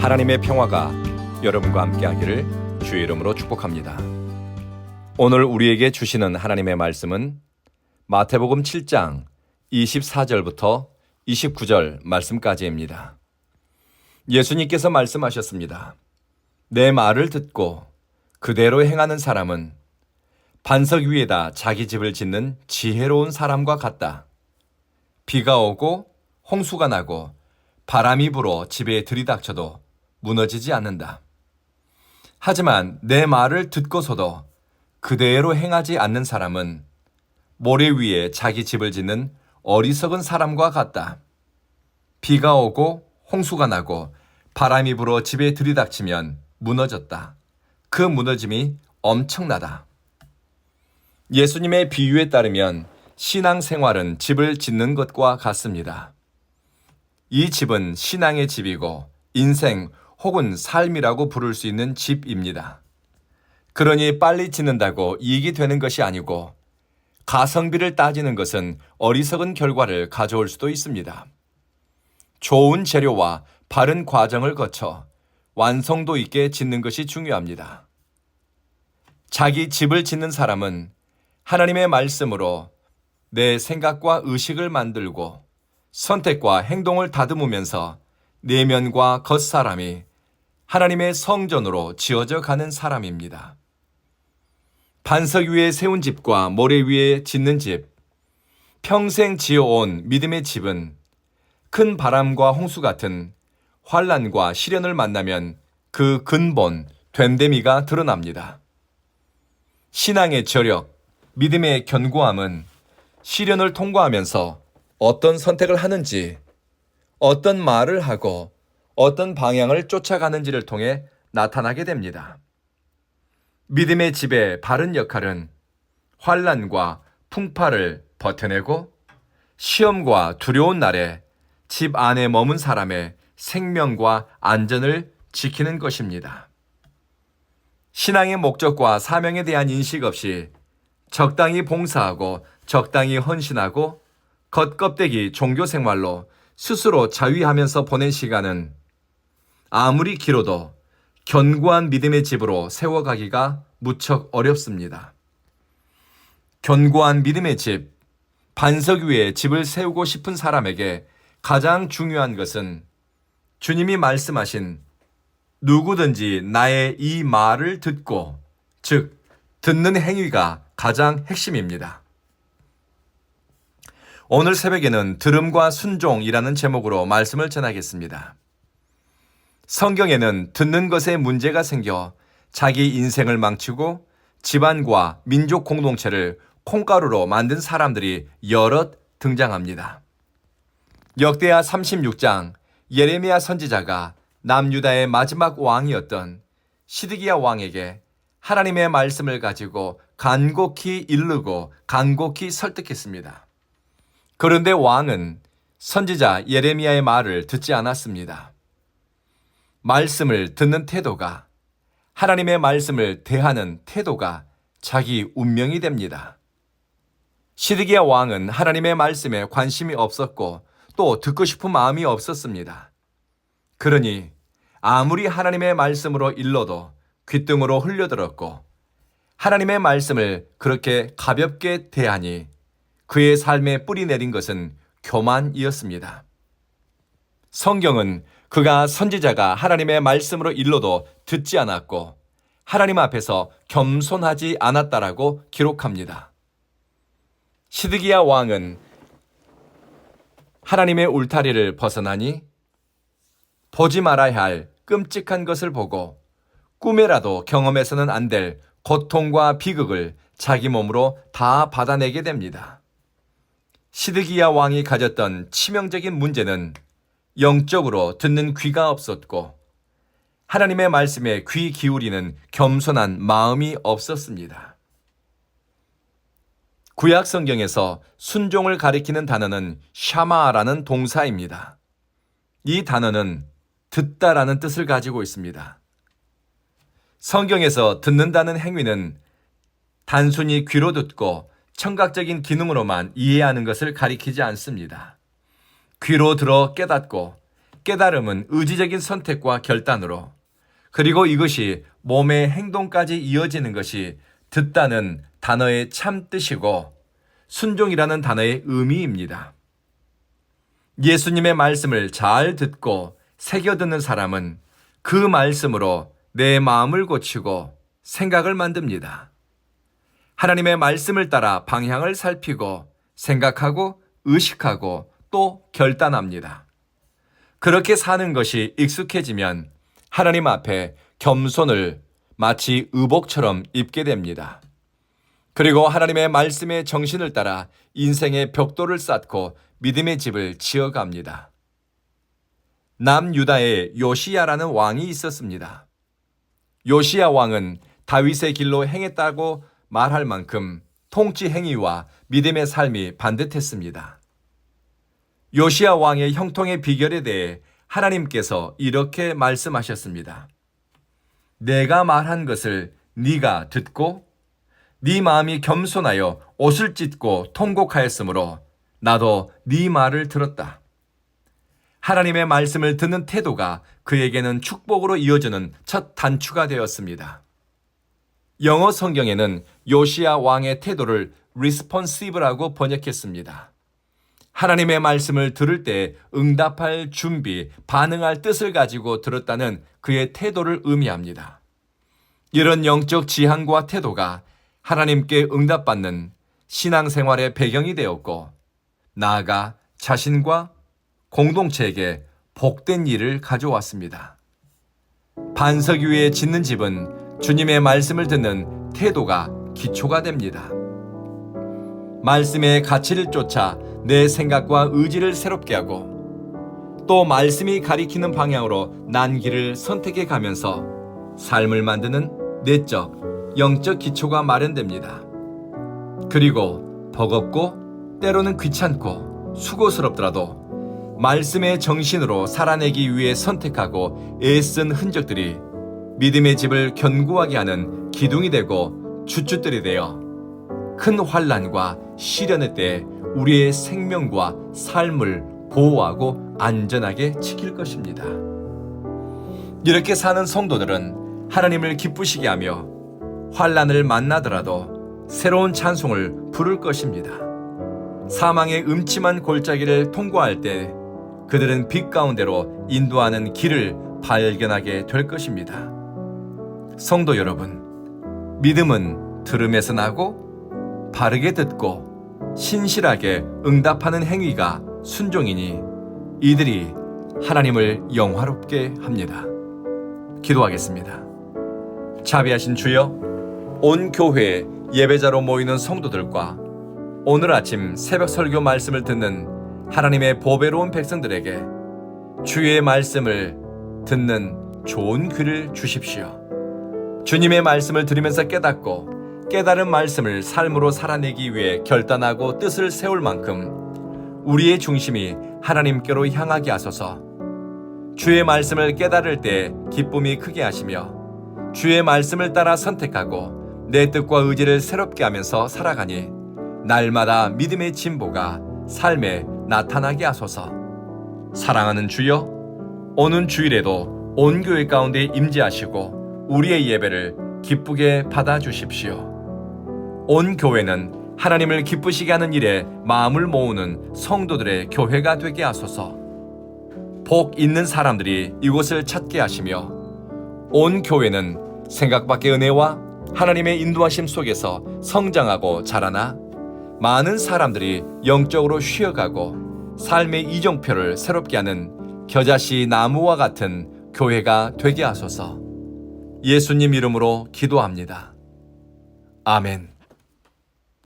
하나님의 평화가 여러분과 함께하기를 주의 이름으로 축복합니다. 오늘 우리에게 주시는 하나님의 말씀은 마태복음 7장 24절부터 29절 말씀까지입니다. 예수님께서 말씀하셨습니다. 내 말을 듣고 그대로 행하는 사람은 반석 위에다 자기 집을 짓는 지혜로운 사람과 같다. 비가 오고 홍수가 나고 바람이 불어 집에 들이닥쳐도 무너지지 않는다. 하지만 내 말을 듣고서도 그대로 행하지 않는 사람은 모래 위에 자기 집을 짓는 어리석은 사람과 같다. 비가 오고 홍수가 나고 바람이 불어 집에 들이닥치면 무너졌다. 그 무너짐이 엄청나다. 예수님의 비유에 따르면 신앙 생활은 집을 짓는 것과 같습니다. 이 집은 신앙의 집이고 인생 혹은 삶이라고 부를 수 있는 집입니다. 그러니 빨리 짓는다고 이익이 되는 것이 아니고 가성비를 따지는 것은 어리석은 결과를 가져올 수도 있습니다. 좋은 재료와 바른 과정을 거쳐 완성도 있게 짓는 것이 중요합니다. 자기 집을 짓는 사람은 하나님의 말씀으로 내 생각과 의식을 만들고 선택과 행동을 다듬으면서 내면과 겉사람이 하나님의 성전으로 지어져 가는 사람입니다. 반석 위에 세운 집과 모래 위에 짓는 집, 평생 지어온 믿음의 집은 큰 바람과 홍수 같은 환란과 시련을 만나면 그 근본 된데미가 드러납니다. 신앙의 저력, 믿음의 견고함은 시련을 통과하면서 어떤 선택을 하는지, 어떤 말을 하고 어떤 방향을 쫓아가는지를 통해 나타나게 됩니다. 믿음의 집의 바른 역할은 환란과 풍파를 버텨내고 시험과 두려운 날에 집 안에 머문 사람의 생명과 안전을 지키는 것입니다. 신앙의 목적과 사명에 대한 인식 없이 적당히 봉사하고 적당히 헌신하고 겉껍데기 종교 생활로 스스로 자위하면서 보낸 시간은 아무리 길어도 견고한 믿음의 집으로 세워가기가 무척 어렵습니다. 견고한 믿음의 집, 반석 위에 집을 세우고 싶은 사람에게 가장 중요한 것은 주님이 말씀하신 누구든지 나의 이 말을 듣고, 즉, 듣는 행위가 가장 핵심입니다. 오늘 새벽에는 들음과 순종이라는 제목으로 말씀을 전하겠습니다. 성경에는 듣는 것에 문제가 생겨 자기 인생을 망치고 집안과 민족 공동체를 콩가루로 만든 사람들이 여럿 등장합니다. 역대하 36장 예레미야 선지자가 남유다의 마지막 왕이었던 시드기야 왕에게 하나님의 말씀을 가지고 간곡히 이르고 간곡히 설득했습니다. 그런데 왕은 선지자 예레미야의 말을 듣지 않았습니다. 말씀을 듣는 태도가 하나님의 말씀을 대하는 태도가 자기 운명이 됩니다. 시드기야 왕은 하나님의 말씀에 관심이 없었고 또 듣고 싶은 마음이 없었습니다. 그러니 아무리 하나님의 말씀으로 일러도 귓등으로 흘려들었고 하나님의 말씀을 그렇게 가볍게 대하니 그의 삶에 뿌리 내린 것은 교만이었습니다. 성경은 그가 선지자가 하나님의 말씀으로 일러도 듣지 않았고 하나님 앞에서 겸손하지 않았다라고 기록합니다. 시드기야 왕은 하나님의 울타리를 벗어나니 보지 말아야 할 끔찍한 것을 보고 꿈에라도 경험해서는 안 될 고통과 비극을 자기 몸으로 다 받아내게 됩니다. 시드기야 왕이 가졌던 치명적인 문제는 영적으로 듣는 귀가 없었고 하나님의 말씀에 귀 기울이는 겸손한 마음이 없었습니다. 구약 성경에서 순종을 가리키는 단어는 샤마라는 동사입니다. 이 단어는 듣다라는 뜻을 가지고 있습니다. 성경에서 듣는다는 행위는 단순히 귀로 듣고 청각적인 기능으로만 이해하는 것을 가리키지 않습니다. 귀로 들어 깨닫고 깨달음은 의지적인 선택과 결단으로 그리고 이것이 몸의 행동까지 이어지는 것이 듣다는 단어의 참 뜻이고 순종이라는 단어의 의미입니다. 예수님의 말씀을 잘 듣고 새겨 듣는 사람은 그 말씀으로 내 마음을 고치고 생각을 만듭니다. 하나님의 말씀을 따라 방향을 살피고 생각하고 의식하고 또 결단합니다. 그렇게 사는 것이 익숙해지면 하나님 앞에 겸손을 마치 의복처럼 입게 됩니다. 그리고 하나님의 말씀의 정신을 따라 인생의 벽돌을 쌓고 믿음의 집을 지어갑니다. 남유다에 요시야라는 왕이 있었습니다. 요시야 왕은 다윗의 길로 행했다고 말할 만큼 통치 행위와 믿음의 삶이 반듯했습니다. 요시야 왕의 형통의 비결에 대해 하나님께서 이렇게 말씀하셨습니다. 내가 말한 것을 네가 듣고 네 마음이 겸손하여 옷을 찢고 통곡하였으므로 나도 네 말을 들었다. 하나님의 말씀을 듣는 태도가 그에게는 축복으로 이어지는 첫 단추가 되었습니다. 영어 성경에는 요시야 왕의 태도를 responsive라고 번역했습니다. 하나님의 말씀을 들을 때 응답할 준비, 반응할 뜻을 가지고 들었다는 그의 태도를 의미합니다. 이런 영적 지향과 태도가 하나님께 응답받는 신앙생활의 배경이 되었고, 나아가 자신과 공동체에게 복된 일을 가져왔습니다. 반석 위에 짓는 집은 주님의 말씀을 듣는 태도가 기초가 됩니다. 말씀의 가치를 쫓아 내 생각과 의지를 새롭게 하고 또 말씀이 가리키는 방향으로 난 길을 선택해 가면서 삶을 만드는 내적, 영적 기초가 마련됩니다. 그리고 버겁고 때로는 귀찮고 수고스럽더라도 말씀의 정신으로 살아내기 위해 선택하고 애쓴 흔적들이 믿음의 집을 견고하게 하는 기둥이 되고 주춧들이 되어 큰 환란과 시련의 때 우리의 생명과 삶을 보호하고 안전하게 지킬 것입니다. 이렇게 사는 성도들은 하나님을 기쁘시게 하며 환란을 만나더라도 새로운 찬송을 부를 것입니다. 사망의 음침한 골짜기를 통과할 때 그들은 빛 가운데로 인도하는 길을 발견하게 될 것입니다. 성도 여러분, 믿음은 들음에서 나고 바르게 듣고 신실하게 응답하는 행위가 순종이니 이들이 하나님을 영화롭게 합니다. 기도하겠습니다. 자비하신 주여, 온 교회에 예배자로 모이는 성도들과 오늘 아침 새벽 설교 말씀을 듣는 하나님의 보배로운 백성들에게 주의 말씀을 듣는 좋은 귀를 주십시오. 주님의 말씀을 들으면서 깨닫고 깨달은 말씀을 삶으로 살아내기 위해 결단하고 뜻을 세울 만큼 우리의 중심이 하나님께로 향하게 하소서. 주의 말씀을 깨달을 때 기쁨이 크게 하시며 주의 말씀을 따라 선택하고 내 뜻과 의지를 새롭게 하면서 살아가니 날마다 믿음의 진보가 삶에 나타나게 하소서. 사랑하는 주여, 오는 주일에도 온 교회 가운데 임재하시고 우리의 예배를 기쁘게 받아 주십시오. 온 교회는 하나님을 기쁘시게 하는 일에 마음을 모으는 성도들의 교회가 되게 하소서. 복 있는 사람들이 이곳을 찾게 하시며 온 교회는 생각밖의 은혜와 하나님의 인도하심 속에서 성장하고 자라나 많은 사람들이 영적으로 쉬어가고 삶의 이정표를 새롭게 하는 겨자씨 나무와 같은 교회가 되게 하소서. 예수님 이름으로 기도합니다. 아멘.